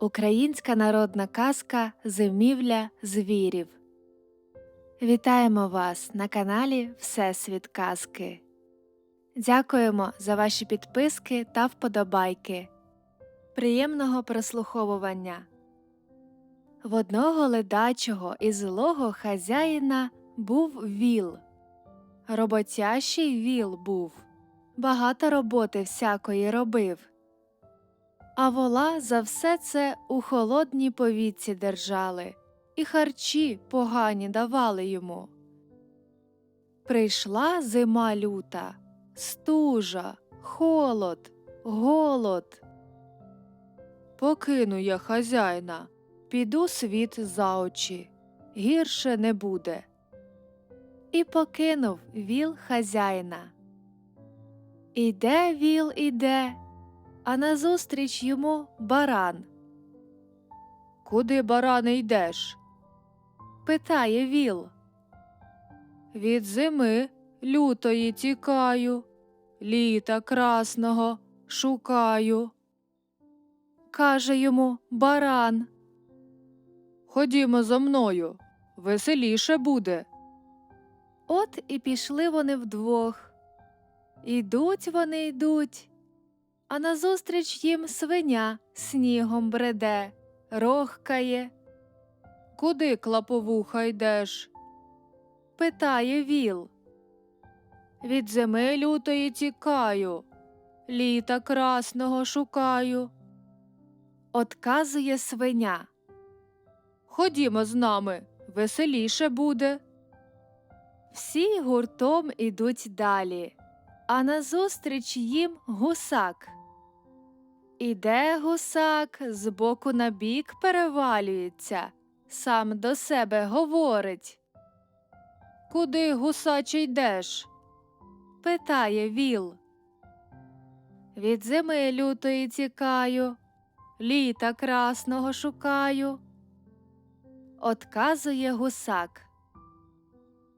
Українська народна казка Зимівля звірів. Вітаємо вас на каналі Всесвіт Казки. Дякуємо за ваші підписки та вподобайки. Приємного прослуховування. В одного ледачого і злого хазяїна був віл. Роботящий віл був, багато роботи всякої робив. А вола за все це у холодній повітці держали, і харчі погані давали йому. Прийшла зима люта, стужа, холод, голод. Покину я хазяїна, піду світ за очі, гірше не буде. І покинув віл хазяїна. Іде віл, іде, а назустріч йому баран. Куди, баране, йдеш? питає віл. Від зими лютої тікаю, літа красного шукаю. Каже йому баран. Ходімо за мною, веселіше буде. От і пішли вони вдвох. Ідуть вони йдуть, а назустріч їм свиня снігом бреде, рохкає. Куди клаповуха йдеш? питає віл. Від зими лютої тікаю, літа красного шукаю. Отказує свиня. Ходімо з нами, веселіше буде. Всі гуртом ідуть далі, а назустріч їм гусак. Іде гусак, збоку на бік перевалюється, сам до себе говорить. Куди, гусаче, йдеш? питає віл. Від зими лютої тікаю, літа красного шукаю. Отказує гусак.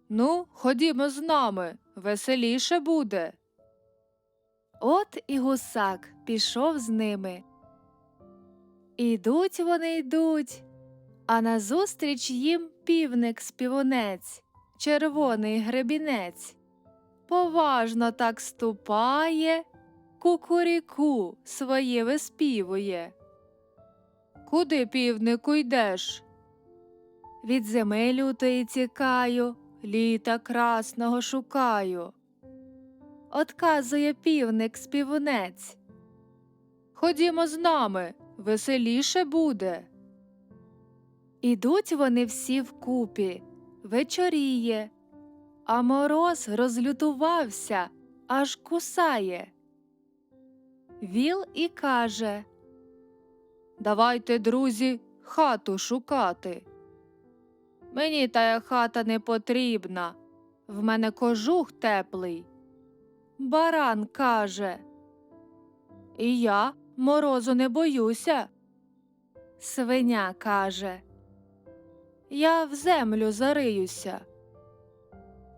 Ну, ходімо з нами, веселіше буде. От і гусак пішов з ними. Ідуть вони йдуть, а назустріч їм півник співунець, червоний гребінець. Поважно так ступає, кукуріку своє виспівує. Куди, півнику, йдеш? Від зими лютої тікаю, літа красного шукаю. Отказує півник співунець. Ходімо з нами, веселіше буде. Ідуть вони всі вкупі, вечоріє, а мороз розлютувався, аж кусає. Віл і каже Давайте, друзі, хату шукати. Мені тая хата не потрібна, в мене кожух теплий. Баран каже. І я морозу не боюся. Свиня каже. Я в землю зариюся.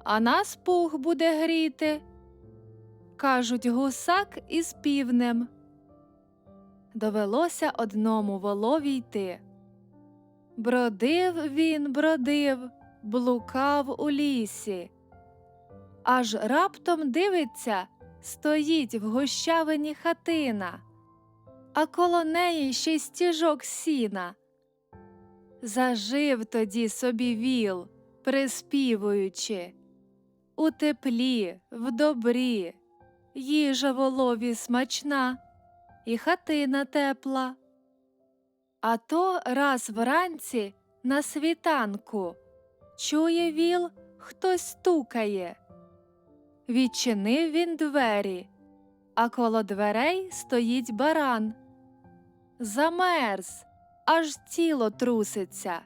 А нас пух буде гріти. Кажуть гусак із півнем. Довелося одному волові йти. Бродив він, бродив, блукав у лісі. Аж раптом дивиться, стоїть в гущавині хатина, а коло неї ще й стіжок сіна. Зажив тоді собі віл, приспівуючи У теплі, в добрі, їжа волові смачна, і хатина тепла. А то раз вранці на світанку чує віл, хтось стукає. Відчинив він двері, а коло дверей стоїть баран. Замерз, аж тіло труситься.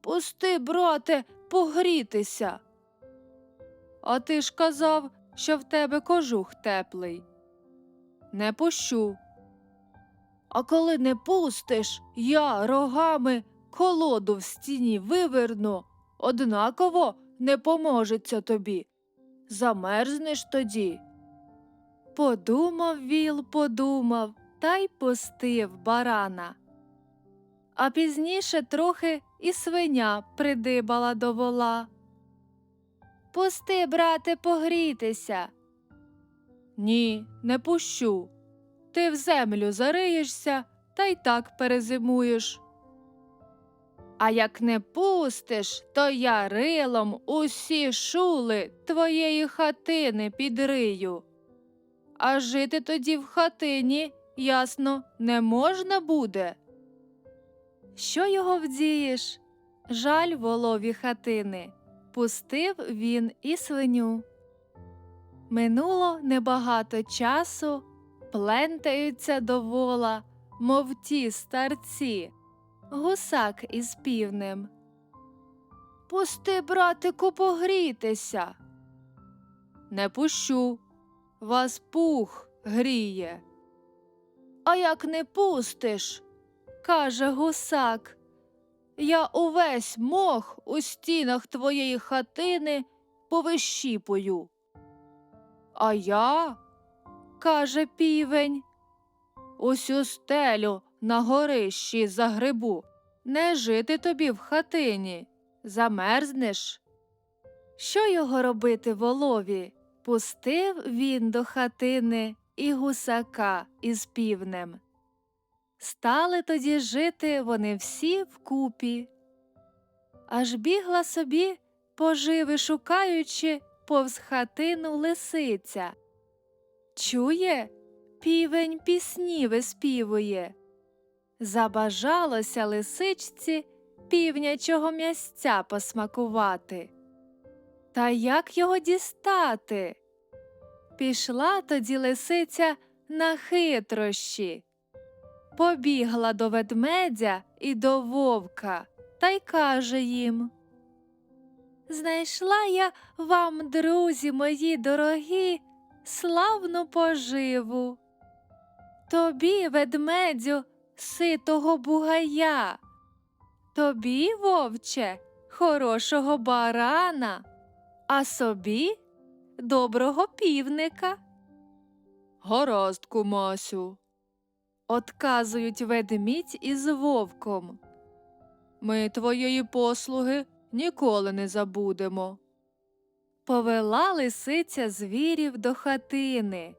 Пусти, брате, погрітися. А ти ж казав, що в тебе кожух теплий. Не пущу. А коли не пустиш, я рогами колоду в стіні виверну, однаково не поможеться тобі. Замерзнеш тоді. Подумав віл, подумав та й пустив барана. А пізніше трохи і свиня придибала до вола. Пусти, брате, погрітися. Ні, не пущу. Ти в землю зариєшся та й так перезимуєш. А як не пустиш, то я рилом усі шули твоєї хатини підрию. А жити тоді в хатині, ясно, не можна буде. Що його вдієш? Жаль волові хатини. Пустив він і свиню. Минуло небагато часу, плентаються до вола, мов ті старці, гусак із півнем. Пусти, братику, погрітися. Не пущу. Вас пух гріє. А як не пустиш, каже гусак. Я увесь мох у стінах твоєї хатини повищіпую. А я, каже півень, усю стелю на горищі загребу, не жити тобі в хатині, замерзнеш. Що його робити волові? Пустив він до хатини і гусака із півнем. Стали тоді жити вони всі вкупі. Аж бігла собі, поживи шукаючи, повз хатину лисиця. Чує, півень пісні виспівує. Забажалося лисичці півнячого м'ясця посмакувати. Та як його дістати? Пішла тоді лисиця на хитрощі. Побігла до ведмедя і до вовка та й каже їм Знайшла я вам, друзі мої дорогі, славну поживу. Тобі, ведмедю, ситого бугая, тобі, вовче, хорошого барана, а собі доброго півника. Гаразд, кумасю, Отказують ведмідь із вовком. Ми твоєї послуги ніколи не забудемо. Повела лисиця звірів до хатини.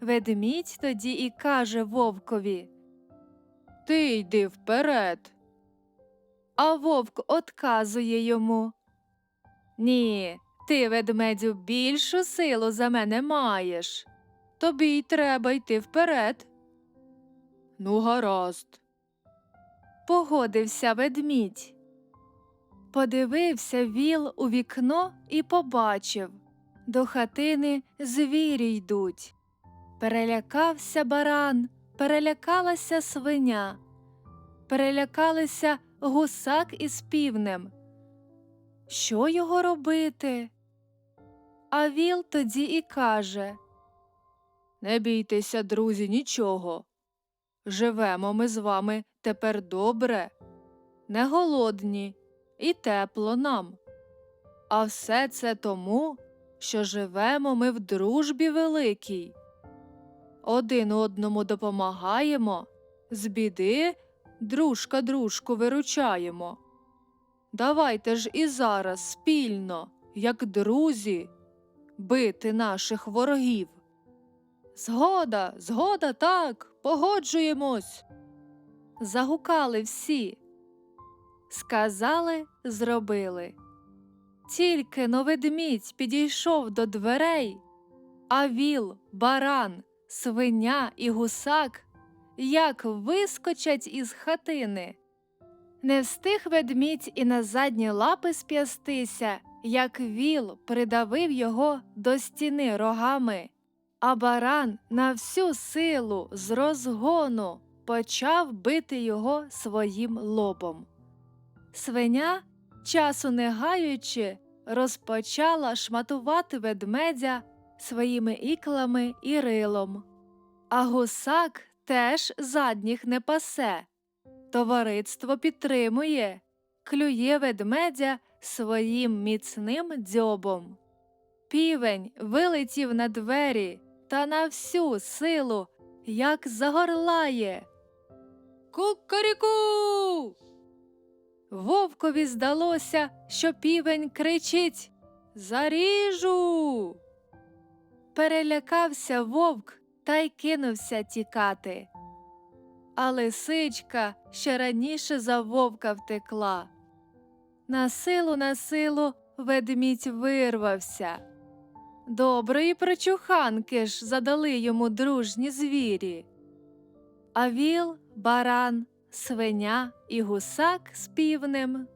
Ведмідь тоді і каже вовкові Ти йди вперед. А вовк отказує йому. Ні, ти, ведмедю, більшу силу за мене маєш. Тобі й треба йти вперед. Ну, гаразд. Погодився ведмідь. Подивився віл у вікно і побачив до хатини звірі йдуть. Перелякався баран, перелякалася свиня, перелякалися гусак із півнем. Що його робити? А віл тоді і каже Не бійтеся, друзі, нічого. Живемо ми з вами тепер добре, не голодні і тепло нам. А все це тому, що живемо ми в дружбі великій. Один одному допомагаємо, з біди дружка дружку виручаємо. Давайте ж і зараз спільно, як друзі, бити наших ворогів. Згода, згода, так, погоджуємось. Загукали всі. Сказали, зробили. Тільки но ведмідь підійшов до дверей, а віл, баран, свиня і гусак як вискочать із хатини. Не встиг ведмідь і на задні лапи сп'ястися, як віл придавив його до стіни рогами а баран на всю силу з розгону почав бити його своїм лобом. Свиня, часу не гаючи, розпочала шматувати ведмедя своїми іклами і рилом. А гусак теж задніх не пасе. Товариство підтримує, клює ведмедя своїм міцним дзьобом. Півень вилетів на двері та на всю силу як загорлає. Кукаріку. Вовкові здалося, що півень кричить Заріжу. Перелякався вовк та й кинувся тікати. А лисичка ще раніше за вовка втекла. На силу, на силу ведмідь вирвався. Доброї прочуханки ж задали йому дружні звірі. А віл, баран, свиня і гусак з півнем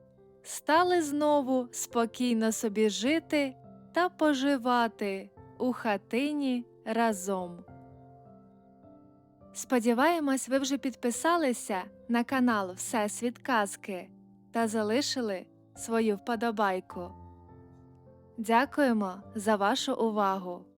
стали знову спокійно собі жити та поживати у хатині разом. Сподіваємось, ви вже підписалися на канал Всесвіт Казки та залишили свою вподобайку. Дякуємо за вашу увагу!